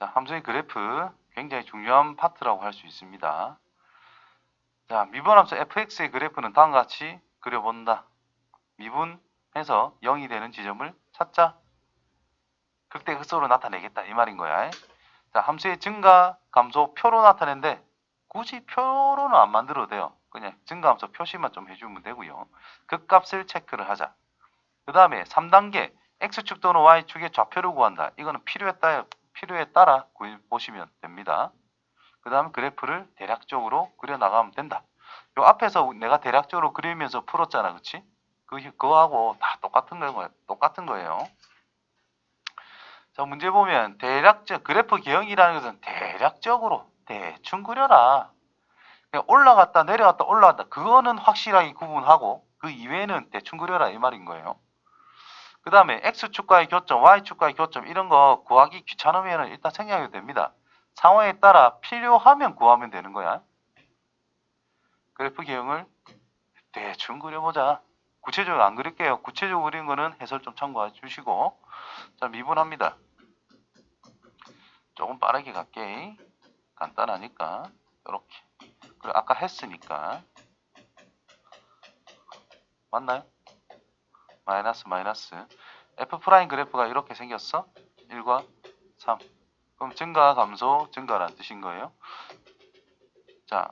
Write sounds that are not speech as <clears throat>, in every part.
자, 함수의 그래프 굉장히 중요한 파트라고 할 수 있습니다. 자, 미분 함수 fx의 그래프는 다음과 같이 그려본다. 미분해서 0이 되는 지점을 찾자. 극대 극소로 나타내겠다 이 말인 거야. 자, 함수의 증가, 감소, 표로 나타낸데 굳이 표로는 안 만들어도 돼요. 그냥 증가함수 표시만 좀 해주면 되고요. 극값을 체크를 하자. 그 다음에 3단계 x축 또는 y축의 좌표를 구한다. 이거는 따라, 필요에 따라 구- 보시면 됩니다. 그 다음 그래프를 대략적으로 그려나가면 된다. 요 앞에서 내가 대략적으로 그리면서 풀었잖아. 그치? 그, 그거하고 다 똑같은 거예요. 똑같은 거예요. 자, 문제 보면 대략적, 그래프 개형이라는 것은 대략적으로 대충 그려라. 올라갔다 내려갔다 올라갔다. 그거는 확실하게 구분하고 그 이외에는 대충 그려라 이 말인 거예요. 그 다음에 X축과의 교점, Y축과의 교점 이런 거 구하기 귀찮으면 일단 생략해도 됩니다. 상황에 따라 필요하면 구하면 되는 거야. 그래프 개형을 대충 그려보자. 구체적으로 안 그릴게요. 구체적으로 그린 거는 해설 좀 참고해 주시고 자 미분합니다. 조금 빠르게 갈게. 간단하니까 이렇게. 그리고 아까 했으니까 맞나요? 마이너스 마이너스. F 프라임 그래프가 이렇게 생겼어? 1과 3 그럼 증가 감소 증가란 뜻인 거예요. 자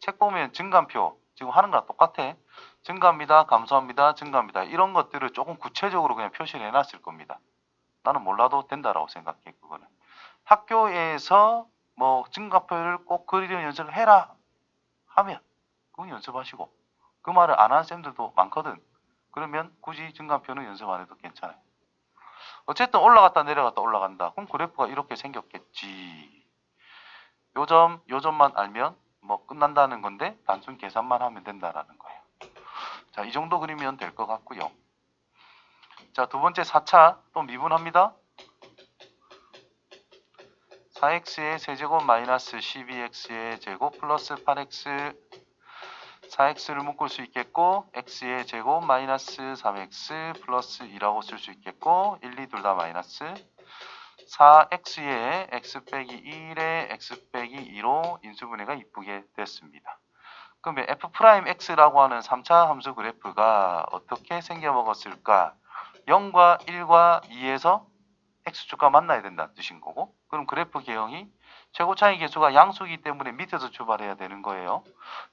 책 보면 증감표 지금 하는 거랑 똑같아. 증가합니다 감소합니다 증가합니다. 이런 것들을 조금 구체적으로 그냥 표시를 해놨을 겁니다. 나는 몰라도 된다라고 생각해 그거는. 학교에서 뭐 증가표를 꼭 그리는 연습을 해라 하면 그건 연습하시고. 그 말을 안 하는 쌤들도 많거든 그러면 굳이 증가표는 연습 안 해도 괜찮아요. 어쨌든 올라갔다 내려갔다 올라간다. 그럼 그래프가 이렇게 생겼겠지. 요점, 요점만 알면 뭐 끝난다는 건데 단순 계산만 하면 된다라는 거예요. 자, 이 정도 그리면 될 것 같고요. 자, 두 번째 4차 또 미분합니다. 4x의 세제곱 마이너스 12x의 제곱 플러스 8x 4x를 묶을 수 있겠고 x의 제곱 마이너스 3x 플러스 2라고 쓸 수 있겠고 1, 2 둘 다 마이너스 4x의 x 빼기 1의 x 빼기 2로 인수분해가 이쁘게 됐습니다. 그러면 f 프라임 x라고 하는 3차 함수 그래프가 어떻게 생겨 먹었을까? 0과 1과 2에서 x축과 만나야 된다는 뜻인 거고 그럼 그래프 개형이 최고 차이 계수가 양수이기 때문에 밑에서 출발해야 되는 거예요.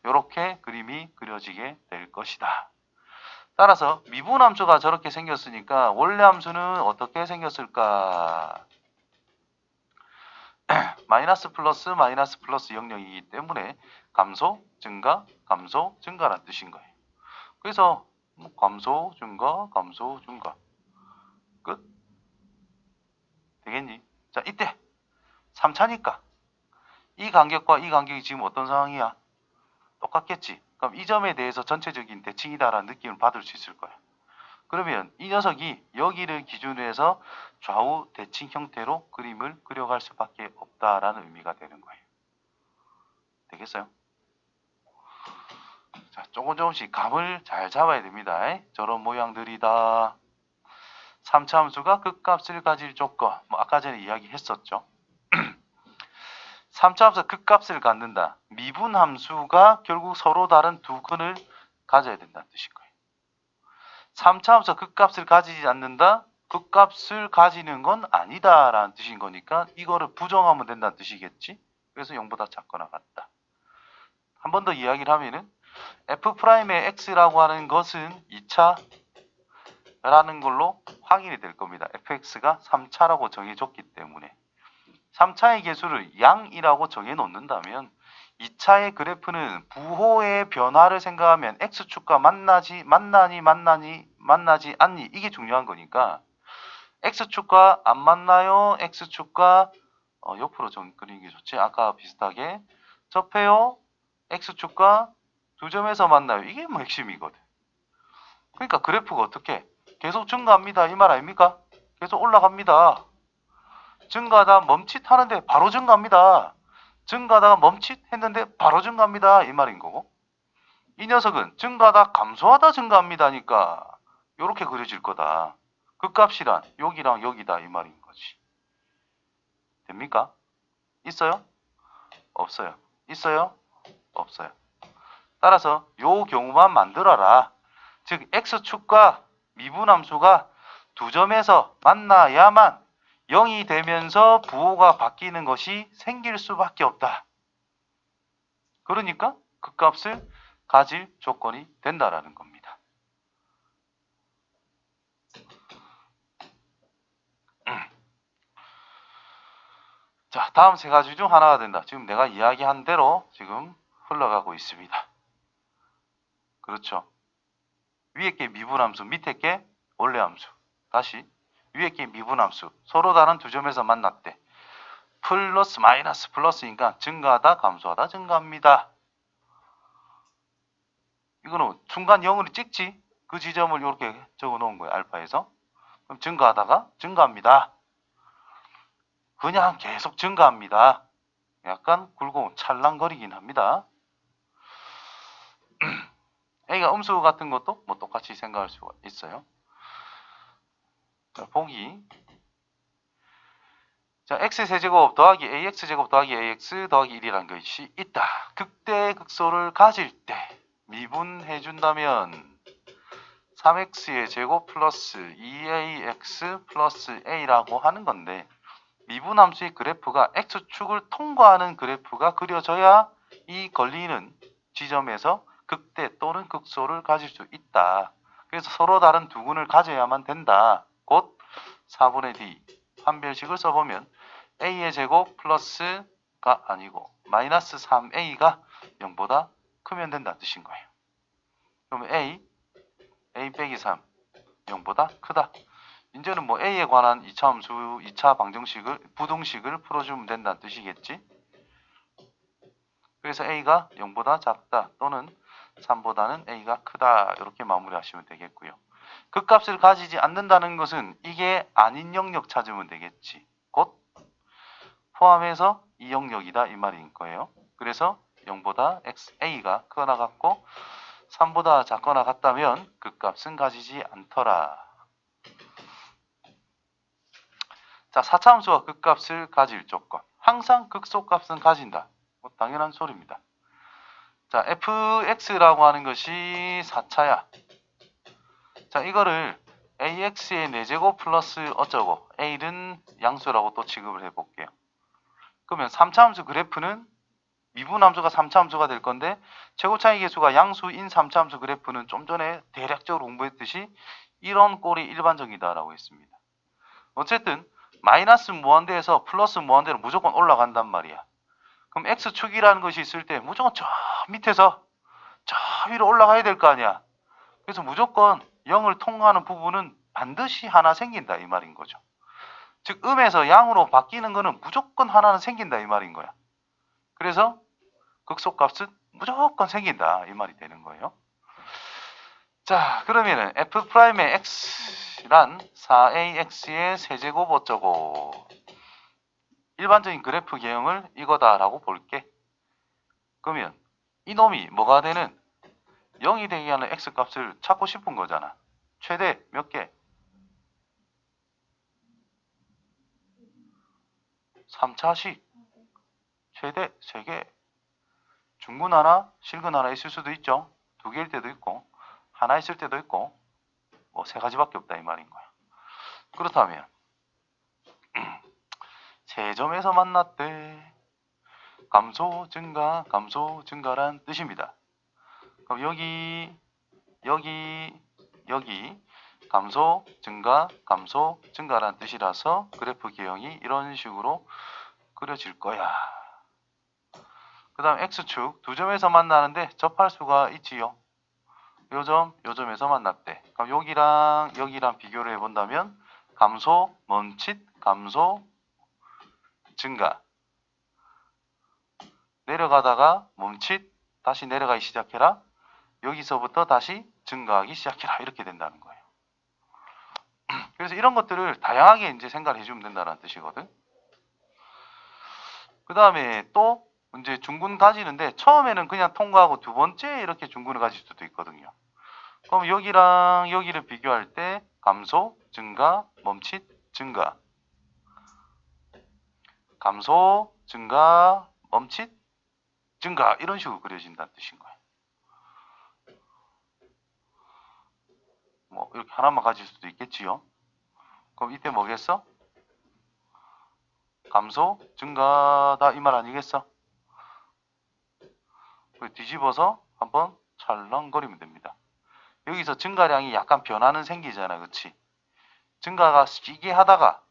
이렇게 그림이 그려지게 될 것이다. 따라서 미분 함수가 저렇게 생겼으니까 원래 함수는 어떻게 생겼을까? <clears throat> 마이너스 플러스 마이너스 플러스 영역이기 때문에 감소, 증가, 감소, 증가란 뜻인 거예요. 그래서 뭐 감소, 증가, 감소, 증가 끝 되겠니? 자 이때 3차니까 이 간격과 이 간격이 지금 어떤 상황이야? 똑같겠지. 그럼 이 점에 대해서 전체적인 대칭이다라는 느낌을 받을 수 있을 거야. 그러면 이 녀석이 여기를 기준으로 해서 좌우 대칭 형태로 그림을 그려갈 수밖에 없다라는 의미가 되는 거예요. 되겠어요? 자, 조금 조금씩 감을 잘 잡아야 됩니다. 에? 저런 모양들이다. 3차 함수가 극값을 가질 조건. 뭐 아까 전에 이야기했었죠. 3차 함수 극값을 갖는다. 미분 함수가 결국 서로 다른 두 근을 가져야 된다는 뜻인 거예요. 3차 함수 극값을 가지지 않는다. 극값을 가지는 건 아니다라는 뜻인 거니까 이거를 부정하면 된다는 뜻이겠지. 그래서 0보다 작거나 같다. 한 번 더 이야기를 하면은 f'의 x라고 하는 것은 2차 라는 걸로 확인이 될 겁니다. fx가 3차라고 정해졌기 때문에 3차의 개수를 양이라고 정해 놓는다면 2차의 그래프는 부호의 변화를 생각하면 x축과 만나지 만나니 만나니 만나지 않니? 이게 중요한 거니까 x축과 안 만나요? X축과 어, 옆으로 좀 그리는 게 좋지? 아까 비슷하게 접해요? X축과 두 점에서 만나요? 이게 뭐 핵심이거든. 그러니까 그래프가 어떻게? 계속 증가합니다. 이 말 아닙니까? 계속 올라갑니다 증가하다 멈칫하는데 바로 증가합니다. 증가하다가 멈칫했는데 바로 증가합니다. 이 말인 거고. 이 녀석은 증가하다 감소하다 증가합니다니까 이렇게 그려질 거다. 그 값이란 여기랑 여기다 이 말인 거지. 됩니까? 있어요? 없어요. 있어요? 없어요. 따라서 요 경우만 만들어라. 즉 x축과 미분함수가 두 점에서 만나야만 0이 되면서 부호가 바뀌는 것이 생길 수밖에 없다. 그러니까 그 값을 가질 조건이 된다라는 겁니다. <clears throat> 자, 다음 세 가지 중 하나가 된다. 지금 내가 이야기한 대로 지금 흘러가고 있습니다. 그렇죠. 위에 게 미분함수, 밑에 게 원래 함수. 다시 위에 게 미분함수. 서로 다른 두 점에서 만났대. 플러스 마이너스 플러스니까 증가하다 감소하다 증가합니다. 이거는 중간 0으로 찍지. 그 지점을 이렇게 적어 놓은 거예요. 알파에서. 그럼 증가하다가 증가합니다. 그냥 계속 증가합니다. 약간 굵고 찰랑거리긴 합니다. <clears throat> A가 음수 같은 것도 뭐 똑같이 생각할 수가 있어요. 자, 보기. 자, x 세제곱 더하기 ax 제곱 더하기 ax 더하기 1이라는 것이 있다. 극대 극소를 가질 때 미분해 준다면 3x의 제곱 플러스 2ax 플러스 a라고 하는 건데 미분함수의 그래프가 x축을 통과하는 그래프가 그려져야 이 걸리는 지점에서 극대 또는 극소를 가질 수 있다. 그래서 서로 다른 두 군을 가져야만 된다. 곧 4분의 d 판별식을 써보면 a의 제곱 플러스가 아니고 마이너스 3a가 0보다 크면 된다는 뜻인 거예요. 그러면 a, a 빼기 3, 0보다 크다. 이제는 뭐 a에 관한 2차 함수, 2차 방정식을 부등식을 풀어주면 된다는 뜻이겠지. 그래서 a가 0보다 작다 또는 3보다는 a가 크다 이렇게 마무리하시면 되겠고요. 그 값을 가지지 않는다는 것은 이게 아닌 영역 찾으면 되겠지. 곧 포함해서 이 영역이다 이 말인 거예요. 그래서 0보다 x, a가 크거나 같고 3보다 작거나 같다면 그 값은 가지지 않더라. 자, 4차 함수가 그 값을 가질 조건. 항상 극소값은 가진다. 뭐 당연한 소리입니다. 자, fx라고 하는 것이 4차야. 자, 이거를 ax의 4제곱 플러스 어쩌고 a는 양수라고 또 취급을 해볼게요. 그러면 3차 함수 그래프는 미분 함수가 3차 함수가 될 건데 최고 차이 계수가 양수인 3차 함수 그래프는 좀 전에 대략적으로 공부했듯이 이런 꼴이 일반적이다라고 했습니다. 어쨌든 마이너스 무한대에서 플러스 무한대로 무조건 올라간단 말이야. 그럼 x축이라는 것이 있을 때 무조건 저 밑에서 저 위로 올라가야 될 거 아니야. 그래서 무조건 0을 통과하는 부분은 반드시 하나 생긴다 이 말인 거죠. 즉 음에서 양으로 바뀌는 거는 무조건 하나는 생긴다 이 말인 거야. 그래서 극소값은 무조건 생긴다 이 말이 되는 거예요. 자 그러면은 f'의 x란 4ax의 세제곱 어쩌고 일반적인 그래프 개형을 이거다라고 볼게. 그러면 이놈이 뭐가 되는 0이 되게 하는 x 값을 찾고 싶은 거잖아. 최대 몇 개? 3차식 최대 3개 중근 하나, 실근 하나 있을 수도 있죠. 두 개일 때도 있고 하나 있을 때도 있고 뭐 세 가지밖에 없다 이 말인 거야. 그렇다면 <clears throat> 세 점에서 만났대. 감소 증가, 감소 증가란 뜻입니다. 그럼 여기, 여기, 여기 감소 증가, 감소 증가란 뜻이라서 그래프 개형이 이런 식으로 그려질 거야. 그 다음 X축 두 점에서 만나는데 접할 수가 있지요. 요 점, 요 점에서 만났대. 그럼 여기랑 여기랑 비교를 해본다면 감소, 멈칫, 감소, 증가. 내려가다가 멈칫, 다시 내려가기 시작해라. 여기서부터 다시 증가하기 시작해라. 이렇게 된다는 거예요. <clears throat> 그래서 이런 것들을 다양하게 이제 생각을 해주면 된다는 뜻이거든. 그 다음에 또 이제 중군 가지는데 처음에는 그냥 통과하고 두 번째 이렇게 중군을 가질 수도 있거든요. 그럼 여기랑 여기를 비교할 때 감소, 증가, 멈칫, 증가. 감소, 증가, 멈칫, 증가 이런 식으로 그려진다는 뜻인 거예요. 뭐 이렇게 하나만 가질 수도 있겠지요. 그럼 이때 뭐겠어? 감소, 증가다 이 말 아니겠어? 뒤집어서 한번 찰랑거리면 됩니다. 여기서 증가량이 약간 변화는 생기잖아, 그치? 증가가 시게 하다가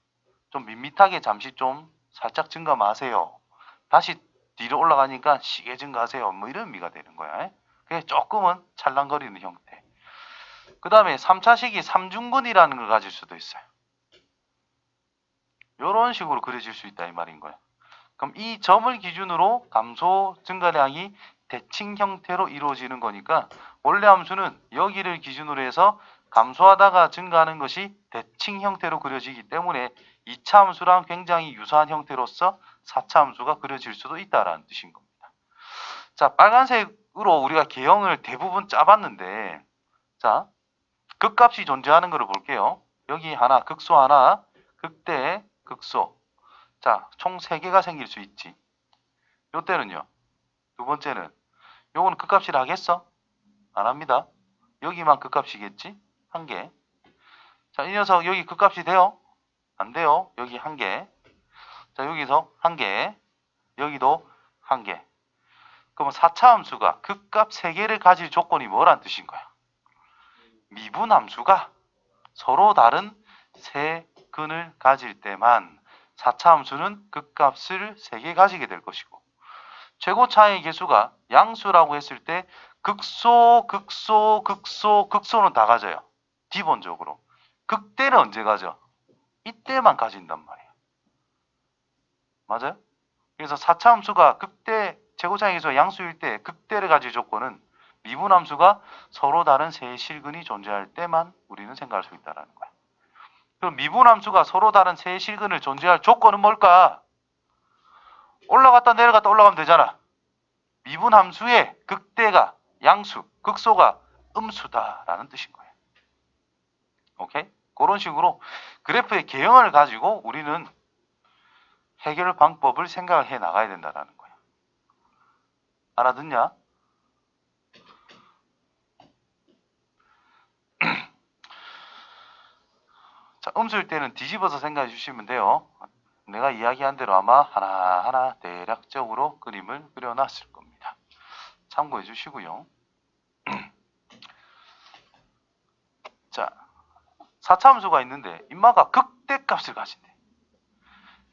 좀 밋밋하게 잠시 좀 살짝 증가 마세요. 다시 뒤로 올라가니까 시게 증가하세요. 뭐 이런 의미가 되는 거야. 그게 조금은 찰랑거리는 형태. 그 다음에 3차식이 삼중근이라는 걸 가질 수도 있어요. 이런 식으로 그려질 수 있다 이 말인 거야. 그럼 이 점을 기준으로 감소 증가량이 대칭 형태로 이루어지는 거니까 원래 함수는 여기를 기준으로 해서 감소하다가 증가하는 것이 대칭 형태로 그려지기 때문에 2차 함수랑 굉장히 유사한 형태로서 4차 함수가 그려질 수도 있다라는 뜻인 겁니다. 자, 빨간색으로 우리가 개형을 대부분 짜봤는데 자, 극값이 존재하는 것을 볼게요. 여기 하나, 극소 하나, 극대, 극소. 자, 총 3개가 생길 수 있지. 요때는요. 두 번째는 요거는 극값이라 하겠어? 안 합니다. 여기만 극값이겠지? 한 개. 자, 이 녀석 여기 극값이 돼요? 안 돼요. 여기 한 개. 자, 여기서 한 개. 여기도 한 개. 그러면 4차 함수가 극값 3개를 가질 조건이 뭐란 뜻인 거야? 미분 함수가 서로 다른 세 근을 가질 때만 4차 함수는 극값을 3개 가지게 될 것이고 최고 차의 개수가 양수라고 했을 때 극소, 극소, 극소, 극소는 다 가져요. 기본적으로. 극대는 언제 가져? 이때만 가진단 말이에요. 맞아요? 그래서 4차 함수가 극대, 최고 차의 개수가 양수일 때 극대를 가질 조건은 미분 함수가 서로 다른 세 실근이 존재할 때만 우리는 생각할 수 있다는 거야. 그럼 미분 함수가 서로 다른 세 실근을 존재할 조건은 뭘까? 올라갔다 내려갔다 올라가면 되잖아. 미분 함수의 극대가 양수, 극소가 음수다라는 뜻인 거예요. 오케이? 그런 식으로 그래프의 개형을 가지고 우리는 해결 방법을 생각을 해 나가야 된다라는 거야. 알아듣냐? 자, 음수일 때는 뒤집어서 생각해 주시면 돼요. 내가 이야기한 대로 아마 하나하나 대략적으로 그림을 그려놨을 겁니다. 참고해 주시고요. <clears throat> 자, 4차 함수가 있는데 인마가 극대값을 가진대.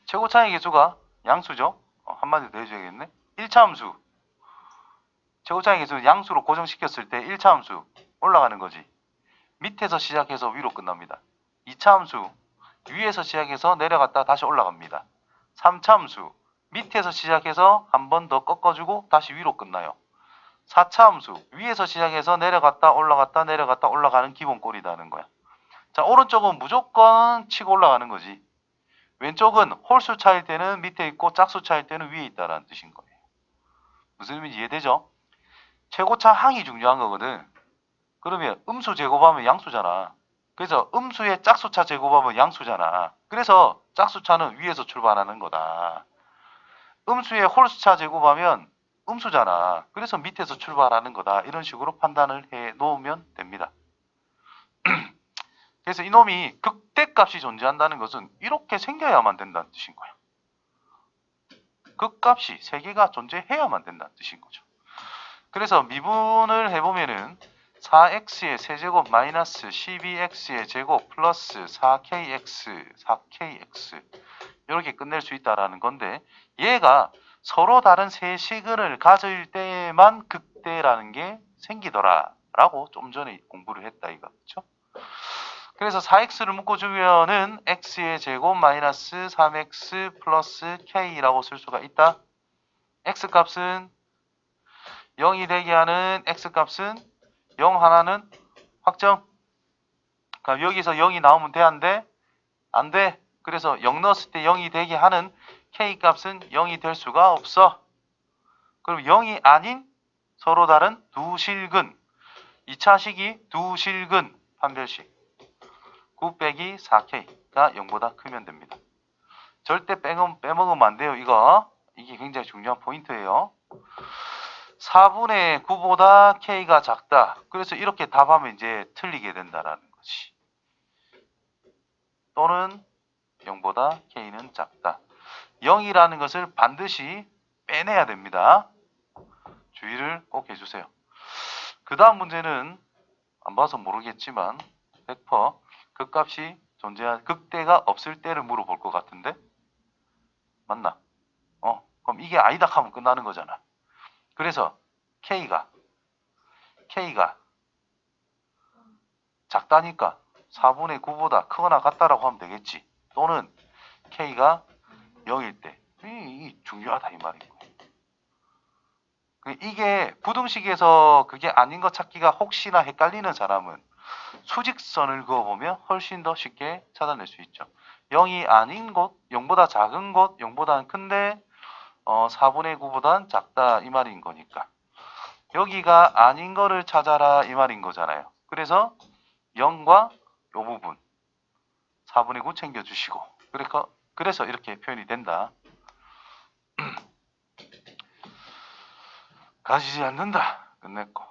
최고차의 개수가 양수죠. 어, 한마디 더 해줘야겠네. 1차 함수. 최고차의 개수는 양수로 고정시켰을 때 1차 함수 올라가는 거지. 밑에서 시작해서 위로 끝납니다. 2차 함수 위에서 시작해서 내려갔다 다시 올라갑니다. 3차 함수 밑에서 시작해서 한 번 더 꺾어주고 다시 위로 끝나요. 4차 함수 위에서 시작해서 내려갔다 올라갔다 내려갔다 올라가는 기본 꼴이다는 거야. 자 오른쪽은 무조건 치고 올라가는 거지. 왼쪽은 홀수 차일 때는 밑에 있고 짝수 차일 때는 위에 있다라는 뜻인 거예요. 무슨 의미인지 이해되죠? 최고차 항이 중요한 거거든. 그러면 음수 제곱하면 양수잖아. 그래서 음수의 짝수차 제곱하면 양수잖아. 그래서 짝수차는 위에서 출발하는 거다. 음수의 홀수차 제곱하면 음수잖아. 그래서 밑에서 출발하는 거다. 이런 식으로 판단을 해 놓으면 됩니다. <clears throat> 그래서 이놈이 극대값이 존재한다는 것은 이렇게 생겨야만 된다는 뜻인 거야. 극값이 세 개가 존재해야만 된다는 뜻인 거죠. 그래서 미분을 해보면은 4x의 세제곱 마이너스 12x의 제곱 플러스 4kx, 4kx 이렇게 끝낼 수 있다라는 건데 얘가 서로 다른 세 시근을 가질 때만 극대라는 게 생기더라 라고 좀 전에 공부를 했다 이거죠. 그래서 4x를 묶어주면은 x의 제곱 마이너스 3x 플러스 k라고 쓸 수가 있다. x 값은 0이 되게 하는 x 값은 0 하나는 확정. 그럼 여기서 0이 나오면 되는데, 안안 돼. 그래서 0 넣었을 때 0이 되게 하는 k 값은 0이 될 수가 없어. 그럼 0이 아닌 서로 다른 두 실근. 2차 식이 두 실근 판별식. 9 빼기 4k가 0보다 크면 됩니다. 절대 빼먹으면 안 돼요, 이거. 이게 굉장히 중요한 포인트예요. 4분의 9보다 K가 작다. 그래서 이렇게 답하면 이제 틀리게 된다라는 거지. 또는 0보다 K는 작다. 0이라는 것을 반드시 빼내야 됩니다. 주의를 꼭 해주세요. 그 다음 문제는 안 봐서 모르겠지만 100% 극값이 존재한 극대가 없을 때를 물어볼 것 같은데 맞나? 어 그럼 이게 아니다 하면 끝나는 거잖아. 그래서 K가 K가 작다니까 4분의 9보다 크거나 같다라고 하면 되겠지. 또는 K가 0일 때. 이, 이 중요하다 이 말이고. 그 이게 부등식에서 그게 아닌 것 찾기가 혹시나 헷갈리는 사람은 수직선을 그어보면 훨씬 더 쉽게 찾아낼 수 있죠. 0이 아닌 곳, 0보다 작은 곳, 0보다는 큰데 어, 4분의 9보다는 작다 이 말인 거니까. 여기가 아닌 거를 찾아라 이 말인 거잖아요. 그래서 0과 요 부분 4분의 9 챙겨주시고 그래서, 그래서 이렇게 표현이 된다. <clears throat> 가지지 않는다. 끝냈고